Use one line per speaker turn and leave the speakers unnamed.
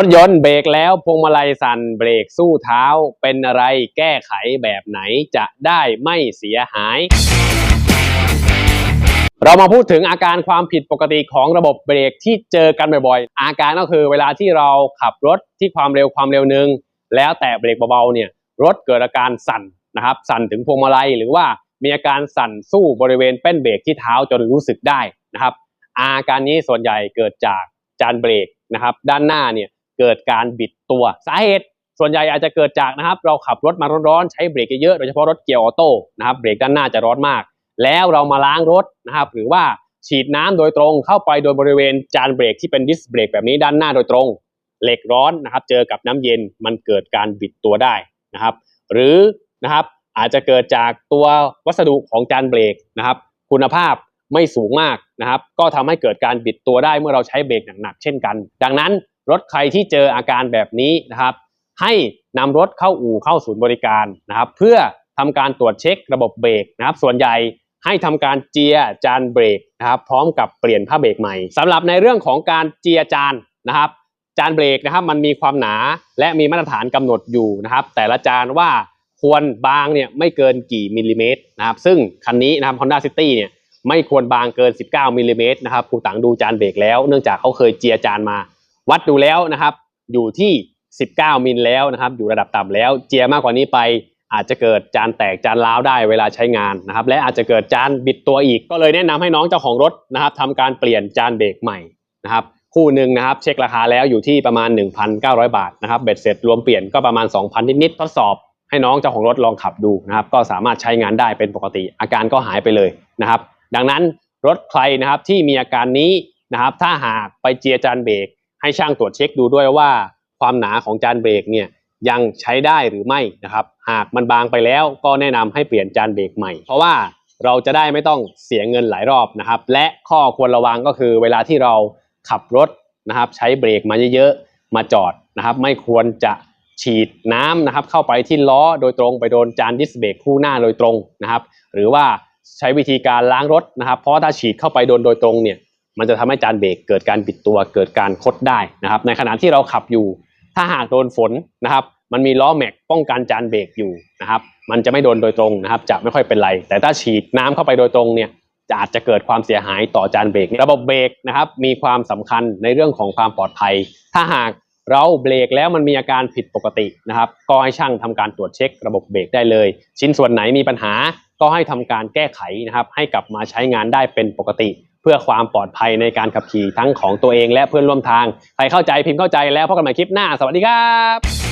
รถยนต์เบรกแล้วพวงมาลัยสั่นเบรกสู้เท้า เป็นอะไรแก้ไขแบบไหนจะได้ไม่เสียหาย เรามาพูดถึงอาการความผิดปกติของระบบเบรกที่เจอกันบ่อยๆ อาการก็คือเวลาที่เราขับรถที่ความเร็วความเร็วหนึ่งแล้วแตะเบรกเบาๆเนี่ยรถเกิดอาการสั่นนะครับสั่นถึงพวงมาลัยหรือว่ามีอาการสั่นสู้บริเวณแป้นเบรกที่เท้าจนรู้สึกได้นะครับ อาการนี้ส่วนใหญ่เกิดจากจานเบรกนะครับด้านหน้าเนี่ย เกิดการบิดตัวสาเหตุ ส่วนใหญ่อาจจะเกิดจากนะครับ เราขับรถมาร้อนๆใช้เบรกเยอะโดยเฉพาะรถเกียร์ออโต้นะครับเบรกด้านหน้าจะร้อนมาก แล้วเรามาล้างรถนะครับหรือว่าฉีดน้ำโดยตรงเข้าไปโดยบริเวณจานเบรกที่เป็นดิสเบรกแบบนี้ด้านหน้าโดยตรง เหล็กร้อนนะครับ เจอกับน้ำเย็นมันเกิดการบิดตัวได้นะครับ หรือนะครับอาจจะเกิดจากตัววัสดุของจานเบรกนะครับ คุณภาพไม่สูงมากนะครับ ก็ทำให้เกิดการบิดตัวได้เมื่อเราใช้เบรกหนักๆเช่นกัน ดังนั้น รถใครที่เจออาการแบบนี้นะครับ ให้นำรถเข้าอู่เข้าศูนย์บริการนะครับ เพื่อทำการตรวจเช็คระบบเบรกนะครับ ส่วนใหญ่ให้ทำการเจียจานเบรกนะครับ พร้อมกับเปลี่ยนผ้าเบรกใหม่สำหรับในเรื่องของการเจียจานนะครับ จานเบรกนะครับ มันมีความหนาและมีมาตรฐานกำหนดอยู่นะครับ แต่ละจานว่าควรบางเนี่ยไม่เกินกี่มิลลิเมตรนะครับ ซึ่งคันนี้นะครับ Honda City เนี่ยไม่ควรบางเกิน 19มิลลิเมตรนะครับครูตังดูจานเบรกแล้ว เนื่องจากเขาเคยเจียจานมา วัดดูแล้วนะครับ อยู่ที่ 19 มิลแล้วนะครับ อยู่ระดับต่ำแล้ว เจียมากกว่านี้ไป อาจจะเกิดจานแตกจานร้าวได้เวลาใช้งานนะครับ และอาจจะเกิดจานบิดตัวอีก ก็เลยแนะนำให้น้องเจ้าของรถนะครับทำการเปลี่ยนจานเบรกใหม่นะครับคู่หนึ่งนะครับเช็คราคาแล้วอยู่ที่ประมาณ 1,900 บาทนะครับเบ็ดเสร็จรวมเปลี่ยนก็ประมาณ 2,000 นิดๆทดสอบ ให้น้องเจ้าของรถลองขับดูนะครับก็สามารถใช้งานได้เป็นปกติ อาการก็หายไปเลยนะครับ ดังนั้นรถใครนะครับที่มีอาการนี้นะครับถ้าหากไปเจียจานเบรก ให้ช่างตรวจเช็คดูด้วยว่า ความหนาของจานเบรกเนี่ยยังใช้ได้หรือไม่นะครับ หากมันบางไปแล้วก็แนะนำให้เปลี่ยนจานเบรกใหม่ เพราะว่าเราจะได้ไม่ต้องเสียเงินหลายรอบนะครับ และข้อควรระวังก็คือเวลาที่เราขับรถนะครับ ใช้เบรกมาเยอะๆมาจอดนะครับ ไม่ควรจะฉีดน้ำนะครับ เข้าไปที่ล้อโดยตรงไปโดนจานดิสเบรกคู่หน้าโดยตรงนะครับ หรือว่าใช้วิธีการล้างรถนะครับ เพราะถ้าฉีดเข้าไปโดนโดยตรงเนี่ย มันจะทำให้จานเบรกเกิดการบิดตัวเกิดการคดได้นะครับ ในขณะที่เราขับอยู่ ถ้าหากโดนฝนนะครับ มันมีล้อแม็กป้องกันจานเบรกอยู่นะครับ มันจะไม่โดนโดยตรงนะครับ จะไม่ค่อยเป็นไร แต่ถ้าฉีดน้ำเข้าไปโดยตรงเนี่ยจะอาจจะเกิดความเสียหายต่อจานเบรกระบบเบรกนะครับมีความสำคัญในเรื่องของความปลอดภัย ถ้าหากเราเบรกแล้วมันมีอาการผิดปกตินะครับ ก็ให้ช่างทำการตรวจเช็คระบบเบรกได้เลย ชิ้นส่วนไหนมีปัญหาก็ให้ทำการแก้ไขนะครับ ให้กลับมาใช้งานได้เป็นปกติ พื่อความปลอดภัยในการขับขี่ทั้งของตัวเองและเพื่อนร่วมทาง ใครเข้าใจพิมพ์เข้าใจแล้วพบกันใหม่คลิปหน้า สวัสดีครับ